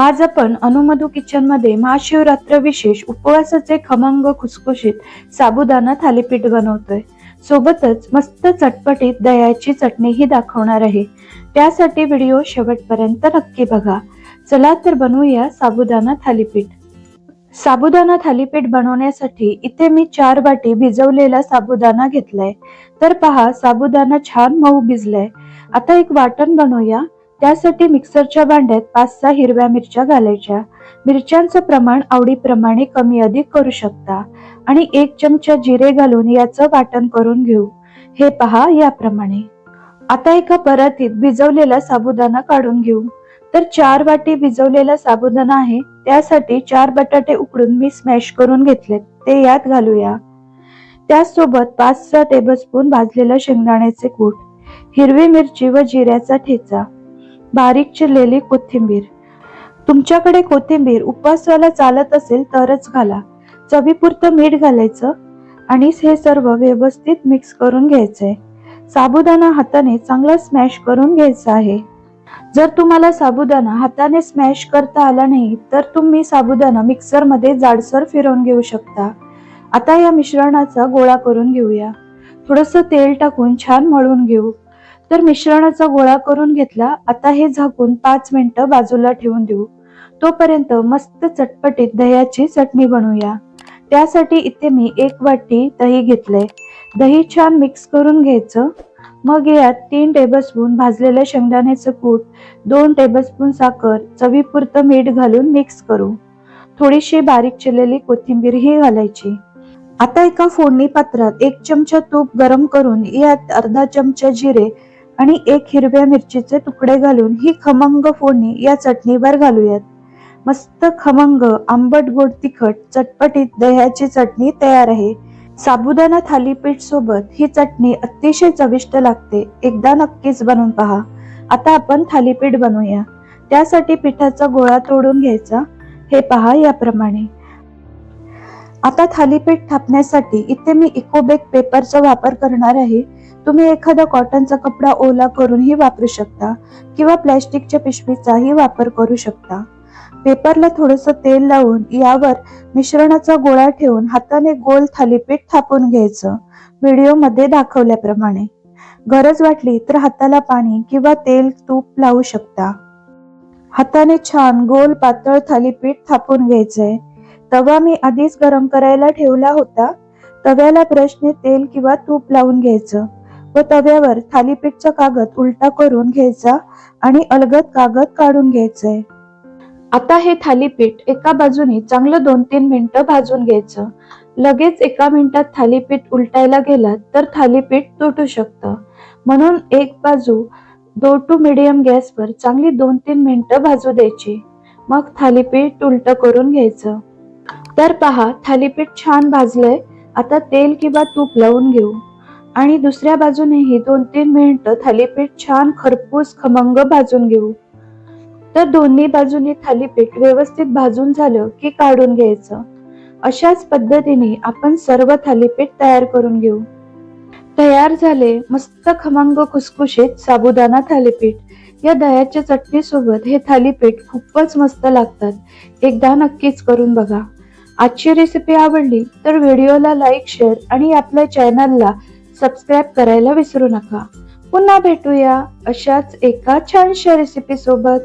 आज आपण अनुमधू किचनमध्ये महाशिवरात्र विशेष उपवासाचे खमंग खुसखुशीत साबुदाणा थालीपीठ बनवतोय. सोबतच मस्त चटपटीत दह्याची चटणीही दाखवणार आहे. त्यासाठी व्हिडिओ शेवटपर्यंत नक्की बघा. चला तर बनवूया साबुदाणा थालीपीठ. साबुदाणा थालीपीठ बनवण्यासाठी इथे मी चार वाटी भिजवलेला साबुदाणा घेतलाय. तर पहा साबुदाणा छान मऊ भिजलाय. आता एक वाटण बनवूया. त्यासाठी मिक्सरच्या भांड्यात पाच सहा हिरव्या मिरच्या घालायच्या. मिरच्यांचं प्रमाण आवडीप्रमाणे कमी अधिक करू शकता आणि एक चमचा जिरे घालून याचं वाटण करून घेऊ. हे पहा याप्रमाणे. आता एका परातीत भिजवलेला साबुदाणा काढून घेऊ. तर चार वाटी भिजवलेला साबुदाणा आहे त्यासाठी चार बटाटे उकडून मी स्मॅश करून घेतलेत ते यात घालूया. त्याचसोबत पाच सहा टेबलस्पून भाजलेलं शेंगदाण्याचे कूट हिरवी मिरची व जिऱ्याचा ठेचा. बारीक चिरलेली कोथिंबीर. तुमच्याकडे कोथिंबीर उपवासाला चालत असेल तरच घाला. चवीपुरतं मीठ घालायचं आणि हे सर्व व्यवस्थित मिक्स करून घ्यायचंय. साबुदाणा हाताने चांगला स्मॅश करून घ्यायचा आहे. जर तुम्हाला साबुदाणा हाताने स्मॅश करता आला नाही तर तुम्ही साबुदाणा मिक्सरमध्ये जाडसर फिरवून घेऊ शकता. आता या मिश्रणाचा गोळा करून घेऊया. थोडस तेल टाकून छान मळून घेऊ. तर मिश्रणाचा गोळा करून घेतला. आता हे झाकून पाच मिनिटं बाजूला ठेवून देऊ. तोपर्यंत मस्त चटपटीत दह्याची चटणी बनवूया. त्यासाठी इथे मी एक वाटी दही घेतलंय. दही छान मिक्स करून घ्यायचं. मग यात तीन टेबलस्पून भाजलेल्या शेंगदाण्याचं कूट दोन टेबलस्पून साखर चवीपुरतं मीठ घालून मिक्स करू. थोडीशी बारीक चिरलेली कोथिंबीर ही घालायची. आता एका फोडणी पात्रात एक चमचा तूप गरम करून यात अर्धा चमचा जिरे आणि एक हिरव्या मिरचीचे तुकडे घालून ही खमंग फोडणी या चटणीवर घालूयात. मस्त खमंग आंबट गोड तिखट चटपटीत दह्याची चटणी तयार आहे. साबुदाणा थालीपीठ सोबत ही चटणी अतिशय चविष्ट लागते. एकदा नक्कीच बनवून पहा. आता आपण थालीपीठ बनवूया. त्यासाठी पिठाचा गोळा तोडून घ्यायचा. हे पहा याप्रमाणे. आता थालीपीठ थापण्यासाठी इथे मी इकोबेक पेपरचा वापर करणार आहे. तुम्ही एखादा कॉटनचा कपडा ओला करूनही वापरू शकता किंवा प्लॅस्टिकच्या पिशवीचाही वापर करू शकता. पेपरला थोडस तेल लावून यावर मिश्रणाचा गोळा ठेवून हाताने गोल थालीपीठ थापून घ्यायचं व्हिडिओमध्ये दाखवल्याप्रमाणे. गरज वाटली तर हाताला पाणी किंवा तेल तूप लावू शकता. हाताने छान गोल पातळ थालीपीठ थापून घ्यायचंय. तवा मी आधीच गरम करायला ठेवला होता. तव्याला ब्रशने तेल किंवा तूप लावून घ्यायचं. व तव्यावर थालीपीठचा कागद उलटा करून घ्यायचा आणि अलगद कागद काढून घ्यायचंय आता हे थालीपीठ एका बाजूने चांगलं दोन तीन मिनिटं भाजून घ्यायचं. लगेच एका मिनिटात थालीपीठ उलटायला गेला तर थालीपीठ तुटू शकतं. म्हणून एक बाजू दो टू मिडियम गॅसवर चांगली दोन तीन मिनिटं भाजू द्यायची. मग थालीपीठ उलटं करून घ्यायचं. तर पहा थालीपीठ छान भाजलंय. आता तेल किंवा तूप लावून घेऊ. आणि दुसऱ्या बाजूनेही दोन तीन मिनिटं थालीपीठ छान खरपूस खमंग भाजून घेऊ. तर दोन्ही बाजूनी थालीपीठ व्यवस्थित भाजून झालं की काढून घ्यायचं. अशाच पद्धतीने आपण सर्व थालीपीठ तयार करून घेऊ. तयार झाले मस्त खमंग खुसखुशीत साबुदाणा थालीपीठ. या दह्याच्या चटणी सोबत हे थालीपीठ खूपच मस्त लागतात. एकदा नक्कीच करून बघा. आजची रेसिपी आवडली तर व्हिडिओला लाईक शेअर आणि आपल्या चॅनलला सबस्क्राईब करायला विसरू नका. पुन्हा भेटूया अशाच एका छानशा रेसिपी सोबत.